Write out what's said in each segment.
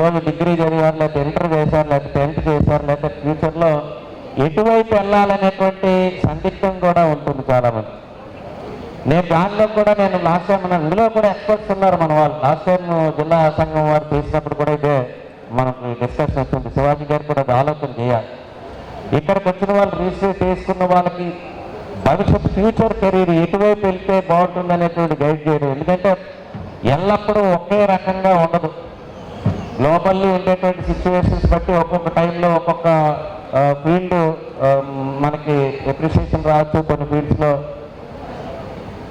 ఈరోజు డిగ్రీ చదివారు లేకపోతే ఇంటర్ చేశారు లేకపోతే టెన్త్ చేశారు లేకపోతే ఫ్యూచర్లో ఎటువైపు వెళ్ళాలనేటువంటి సందిగ్ధం కూడా ఉంటుంది చాలామంది. నేను దానిలో కూడా నేను లాస్ట్ టైం మన ఇందులో కూడా ఎక్స్పర్ట్స్ ఉన్నారు మన వాళ్ళు. లాస్ట్ టైం జిల్లా సంఘం వారు చేసినప్పుడు కూడా ఇదే మనకు డిస్కషన్ వచ్చింది. శివాజీ గారు కూడా ఆలోచన చేయాలి. ఇక్కడికి వచ్చిన వాళ్ళు రిజిస్టర్ చేసుకున్న వాళ్ళకి భవిష్యత్ ఫ్యూచర్ కెరీర్ ఎటువైపు వెళ్తే బాగుంటుంది అనేటువంటి గైడ్ చేయడం ఎందుకంటే ఎల్లప్పుడూ ఒకే రకంగా ఉండదు. గ్లోబల్లీ ఉండేటువంటి సిచ్యువేషన్స్ బట్టి ఒక్కొక్క టైంలో ఒక్కొక్క ఫీల్డ్ మనకి ఎప్రిషియేషన్ రావచ్చు. కొన్ని ఫీల్డ్స్లో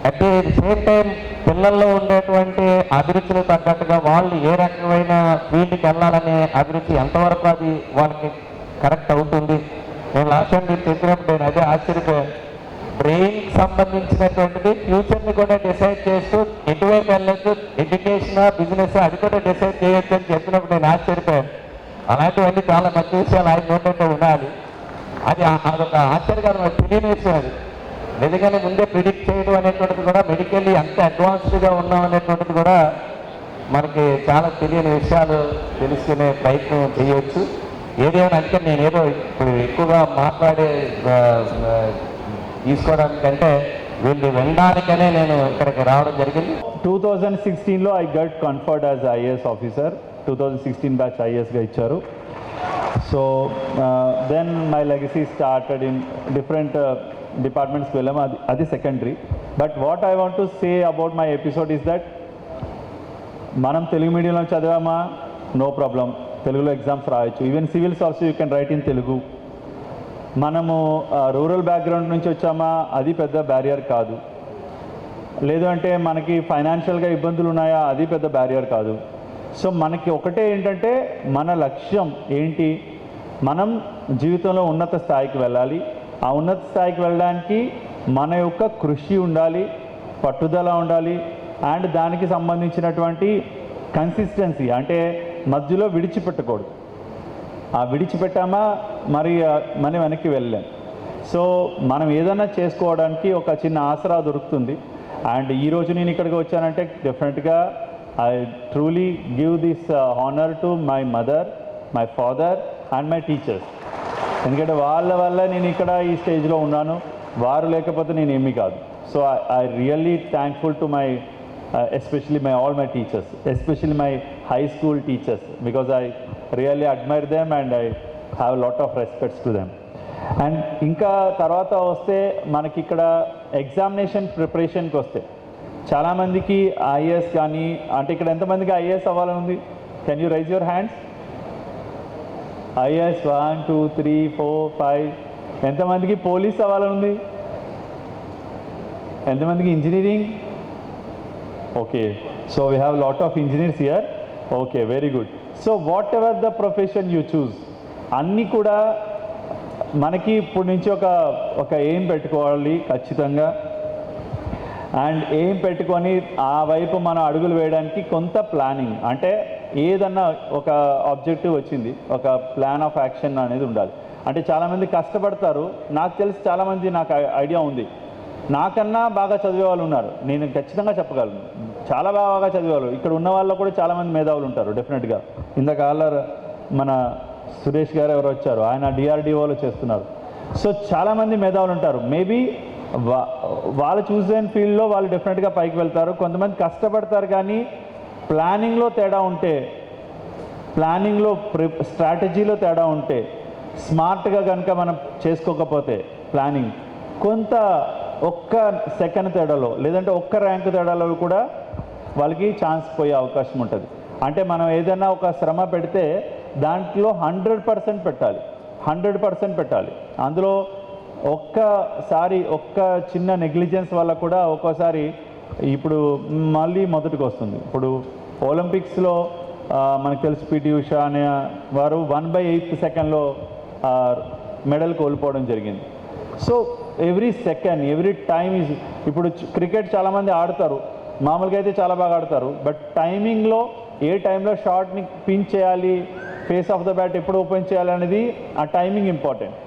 అట్ ది సేమ్ టైం పిల్లల్లో ఉండేటువంటి అభిరుచులు తగ్గట్టుగా వాళ్ళు ఏ రకమైన ఫీల్డ్కి వెళ్ళాలనే అభిరుచి ఎంతవరకు అది వాళ్ళకి కరెక్ట్ అవుతుంది? నేను లాస్ట్ టైం మీరు చెప్పినప్పుడు నేను అదే ఆశ్చర్యపోయాను. బ్రెయిన్ సంబంధించినటువంటిది ఫ్యూచర్ని కూడా డిసైడ్ చేస్తూ ఎటువైపు వెళ్ళొచ్చు ఎడ్యుకేషన్ బిజినెస్ అది కూడా డిసైడ్ చేయొచ్చు అని చెప్పినప్పుడు నేను ఆశ్చర్యపోయాను. అలాంటివన్నీ చాలా మంచి విషయాలు ఆయన నోటంటే ఉండాలి. అది అదొక ఆశ్చర్యకరమైన తెలియని విషయం అది. ఎందుకని ముందే ప్రిడిక్ట్ చేయడం అనేటువంటిది కూడా మెడికల్లీ ఎంత అడ్వాన్స్డ్గా ఉన్నాం అనేటువంటిది కూడా మనకి చాలా తెలియని విషయాలు తెలుసుకునే ప్రయత్నం చేయొచ్చు. ఏదేమైనా అంటే నేను ఏదో ఇప్పుడు ఎక్కువగా మాట్లాడే తీసుకోవడానికంటే వీళ్ళు వినడానికనే నేను ఇక్కడికి రావడం జరిగింది. 2016లో I got conferred as IAS officer two thousand sixteen batch ఐఏఎస్గా ఇచ్చారు. So then my legacy started in different డిపార్ట్మెంట్స్కి వెళ్ళాము అది అది secondary but what I want to say about my episode is that మనం తెలుగు మీడియంలో చదివామా? నో ప్రాబ్లం తెలుగులో exams రాయొచ్చు. Even civils also you can write in Telugu మనము రూరల్ బ్యాక్గ్రౌండ్ నుంచి వచ్చామా? అది పెద్ద బ్యారియర్ కాదు. లేదు అంటే మనకి ఫైనాన్షియల్గా ఇబ్బందులు ఉన్నాయా? అది పెద్ద బ్యారియర్ కాదు. సో మనకి ఒకటే ఏంటంటే మన లక్ష్యం ఏంటి? మనం జీవితంలో ఉన్నత స్థాయికి వెళ్ళాలి. ఆ ఉన్నత స్థాయికి వెళ్ళడానికి మన యొక్క కృషి ఉండాలి పట్టుదల ఉండాలి అండ్ దానికి సంబంధించినటువంటి కన్సిస్టెన్సీ అంటే మధ్యలో విడిచిపెట్టకూడదు. ఆ విడిచిపెట్టామా? మరి మన వెనక్కి వెళ్ళాం. సో మనం ఏదైనా చేసుకోవడానికి ఒక చిన్న ఆసరా దొరుకుతుంది. అండ్ ఈరోజు నేను ఇక్కడికి వచ్చానంటే డెఫినెట్గా I truly give this honour to my mother my father and my teachers ఎందుకంటే వాళ్ళ వల్ల నేను ఇక్కడ ఈ స్టేజ్లో ఉన్నాను. వారు లేకపోతే నేను ఏమీ కాదు. So I really thankful to my especially my all my teachers especially my high school teachers because I really admire them and I have lot of respects to them and ఇంకా తర్వాత వస్తే మనకి ఇక్కడ ఎగ్జామినేషన్ ప్రిపరేషన్కి వస్తే. చాలామందికి IAS కానీ అంటే ఇక్కడ ఎంతమందికి ఐఏఎస్ అవ్వాలని ఉంది can you raise your hands IAS one two three four five ఎంతమందికి పోలీస్ అవ్వాలని ఉంది ఎంతమందికి engineering okay so we have lot of engineers here okay very good so whatever the profession you choose అన్నీ కూడా మనకి ఇప్పుడు నుంచి ఒక ఒక ఎయిమ్ పెట్టుకోవాలి ఖచ్చితంగా. అండ్ ఏం పెట్టుకొని ఆ వైపు మనం అడుగులు వేయడానికి కొంత ప్లానింగ్. అంటే ఏదన్నా ఒక ఆబ్జెక్టివ్ వచ్చింది ఒక ప్లాన్ ఆఫ్ యాక్షన్ అనేది ఉండాలి. అంటే చాలామంది కష్టపడతారు. నాకు తెలిసి చాలామంది నాకు ఐడియా ఉంది. నాకన్నా బాగా చదివే వాళ్ళు ఉన్నారు. నేను ఖచ్చితంగా చెప్పగలను. చాలా బాగా చదివేవాళ్ళు ఇక్కడ ఉన్న వాళ్ళు కూడా చాలామంది మేధావులు ఉంటారు డెఫినెట్గా. ఇందాక ఆలర్ మన సురేష్ గారు ఎవరు వచ్చారు. ఆయన డిఆర్డిఓలో చేస్తున్నారు. సో చాలామంది మేధావులు ఉంటారు. మేబీ వా వాళ్ళు చూసే ఫీల్డ్లో వాళ్ళు డెఫినెట్గా పైకి వెళ్తారు. కొంతమంది కష్టపడతారు కానీ ప్లానింగ్లో తేడా ఉంటే ప్లానింగ్లో ప్రి స్ట్రాటజీలో తేడా ఉంటే స్మార్ట్గా కనుక మనం చేసుకోకపోతే ప్లానింగ్ కొంత ఒక్క సెకండ్ తేడాలో లేదంటే ఒక్క ర్యాంక్ తేడాలో కూడా వాళ్ళకి ఛాన్స్ పోయే అవకాశం ఉంటుంది. అంటే మనం ఏదైనా ఒక శ్రమ పెడితే దాంట్లో హండ్రెడ్ పర్సెంట్ పెట్టాలి. హండ్రెడ్ పర్సెంట్ పెట్టాలి. అందులో ఒక్కసారి ఒక్క చిన్న నెగ్లిజెన్స్ వల్ల కూడా ఒక్కోసారి ఇప్పుడు మళ్ళీ మొదటికి వస్తుంది. ఇప్పుడు ఒలింపిక్స్లో మనకు తెలుసు పిటి ఉషా అనే వారు వన్ బై ఎయిత్ సెకండ్లో మెడల్ కోల్పోవడం జరిగింది. So every second every time is ఇప్పుడు క్రికెట్ చాలామంది ఆడతారు. మామూలుగా అయితే చాలా బాగా ఆడతారు. బట్ టైమింగ్లో ఏ టైంలో షార్ట్ని పిన్ చేయాలి ఫేస్ ఆఫ్ ద బ్యాట్ ఎప్పుడు ఓపెన్ చేయాలనేది ఆ టైమింగ్ ఇంపార్టెంట్.